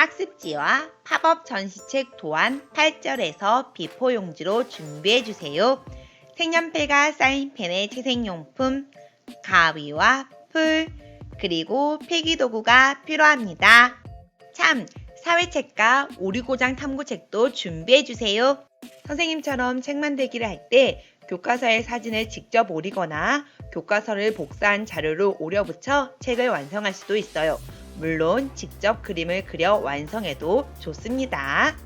학습지와 팝업 전시책 도안 8절에서 비포 용지로 준비해 주세요. 색연필과 사인펜의 채색용품, 가위와 풀, 그리고 필기도구가 필요합니다. 참, 사회책과 오리고장 탐구책도 준비해 주세요. 선생님처럼 책 만들기를 할 때 교과서에 사진을 직접 오리거나 교과서를 복사한 자료를 오려 붙여 책을 완성할 수도 있어요. 물론 직접 그림을 그려 완성해도 좋습니다.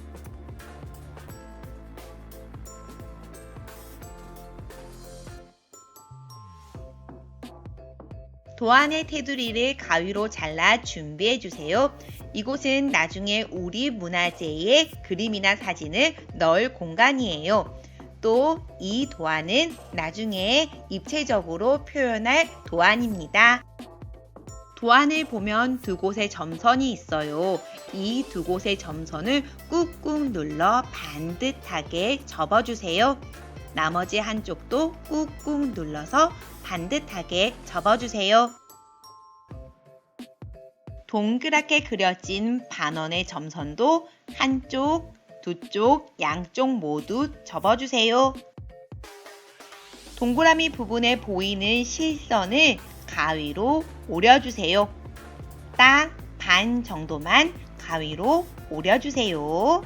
도안의 테두리를 가위로 잘라 준비해 주세요. 이곳은 나중에 우리 문화재의 그림이나 사진을 넣을 공간이에요. 또 이 도안은 나중에 입체적으로 표현할 도안입니다. 도안을 보면 두 곳에 점선이 있어요. 이 두 곳의 점선을 꾹꾹 눌러 반듯하게 접어주세요. 나머지 한쪽도 꾹꾹 눌러서 반듯하게 접어주세요. 동그랗게 그려진 반원의 점선도 한쪽, 두 쪽, 양쪽 모두 접어주세요. 동그라미 부분에 보이는 실선을 가위로 오려주세요. 딱 반 정도만 가위로 오려주세요.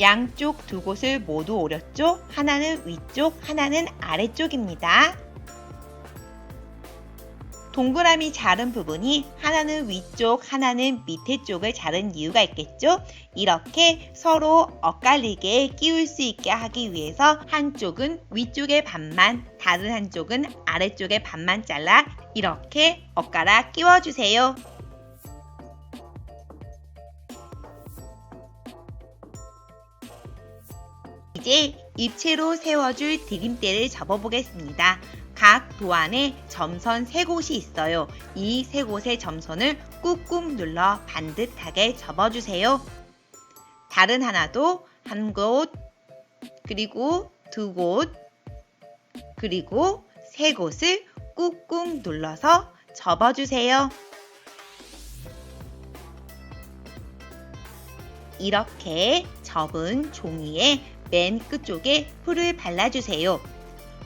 양쪽 두 곳을 모두 오렸죠? 하나는 위쪽, 하나는 아래쪽입니다. 동그라미 자른 부분이 하나는 위쪽, 하나는 밑에 쪽을 자른 이유가 있겠죠? 이렇게 서로 엇갈리게 끼울 수 있게 하기 위해서 한쪽은 위쪽의 반만, 다른 한쪽은 아래쪽의 반만 잘라 이렇게 엇갈아 끼워주세요. 이제 입체로 세워줄 디딤대를 접어보겠습니다. 각 도안에 점선 세 곳이 있어요. 이세 곳의 점선을 꾹꾹 눌러 반듯하게 접어주세요. 다른 하나도 한 곳, 그리고 두 곳, 그리고 세 곳을 꾹꾹 눌러서 접어주세요. 이렇게 접은 종이에 맨 끝쪽에 풀을 발라주세요.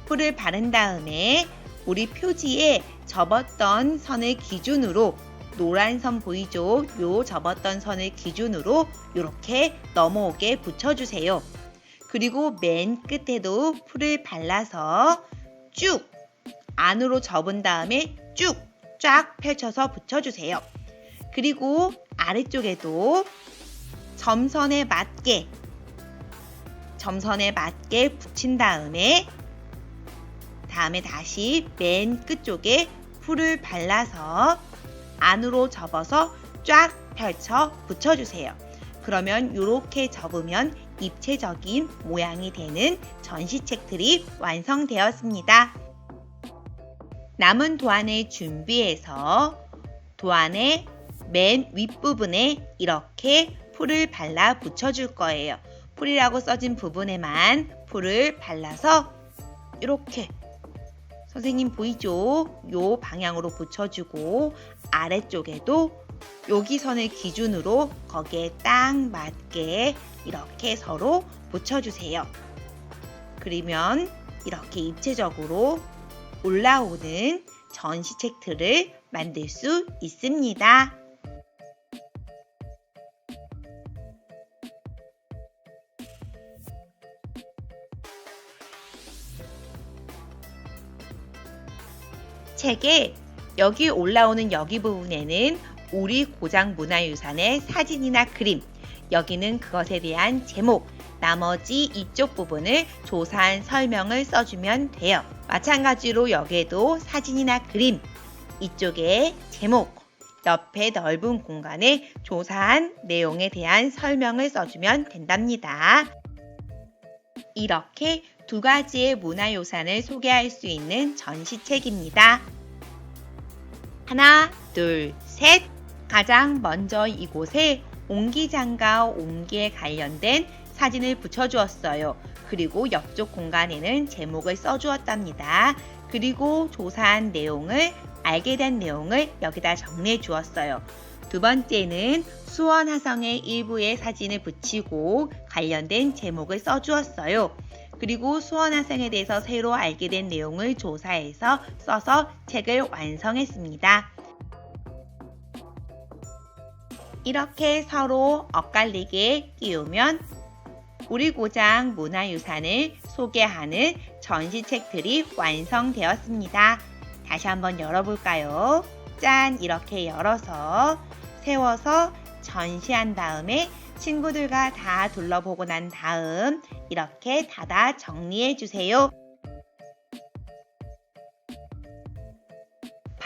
풀을 바른 다음에 우리 표지에 접었던 선을 기준으로 노란 선 보이죠? 요 접었던 선을 기준으로 이렇게 넘어오게 붙여주세요. 그리고 맨 끝에도 풀을 발라서 쭉 안으로 접은 다음에 쭉 쫙 펼쳐서 붙여주세요. 그리고 아래쪽에도 점선에 맞게 점선에 맞게 붙인 다음에 다음에 다시 맨 끝쪽에 풀을 발라서 안으로 접어서 쫙 펼쳐 붙여주세요. 그러면 이렇게 접으면 입체적인 모양이 되는 전시책들이 완성되었습니다. 남은 도안을 준비해서 도안의 맨 윗부분에 이렇게 풀을 발라 붙여줄 거예요. 풀이라고 써진 부분에만 풀을 발라서 이렇게 선생님 보이죠? 요 방향으로 붙여주고 아래쪽에도 여기 선을 기준으로 거기에 딱 맞게 이렇게 서로 붙여주세요. 그러면 이렇게 입체적으로 올라오는 전시책들을 만들 수 있습니다. 책에 여기 올라오는 여기 부분에는 우리 고장 문화유산의 사진이나 그림, 여기는 그것에 대한 제목, 나머지 이쪽 부분을 조사한 설명을 써주면 돼요. 마찬가지로 여기에도 사진이나 그림, 이쪽에 제목, 옆에 넓은 공간에 조사한 내용에 대한 설명을 써주면 된답니다. 이렇게 두 가지의 문화유산을 소개할 수 있는 전시책입니다. 하나, 둘, 셋. 가장 먼저 이곳에 옹기장과 옹기에 관련된 사진을 붙여주었어요. 그리고 옆쪽 공간에는 제목을 써주었답니다. 그리고 조사한 내용을 알게 된 내용을 여기다 정리해 주었어요. 두 번째는 수원 화성의 일부의 사진을 붙이고 관련된 제목을 써주었어요. 그리고 수원 화성에 대해서 새로 알게 된 내용을 조사해서 써서 책을 완성했습니다. 이렇게 서로 엇갈리게 끼우면 우리 고장 문화유산을 소개하는 전시책들이 완성되었습니다. 다시 한번 열어볼까요? 짠! 이렇게 열어서 세워서 전시한 다음에 친구들과 다 둘러보고 난 다음 이렇게 닫아 정리해 주세요.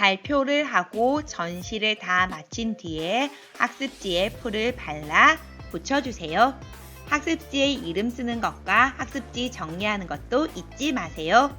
발표를 하고 전시를 다 마친 뒤에 학습지에 풀을 발라 붙여주세요. 학습지에 이름 쓰는 것과 학습지 정리하는 것도 잊지 마세요.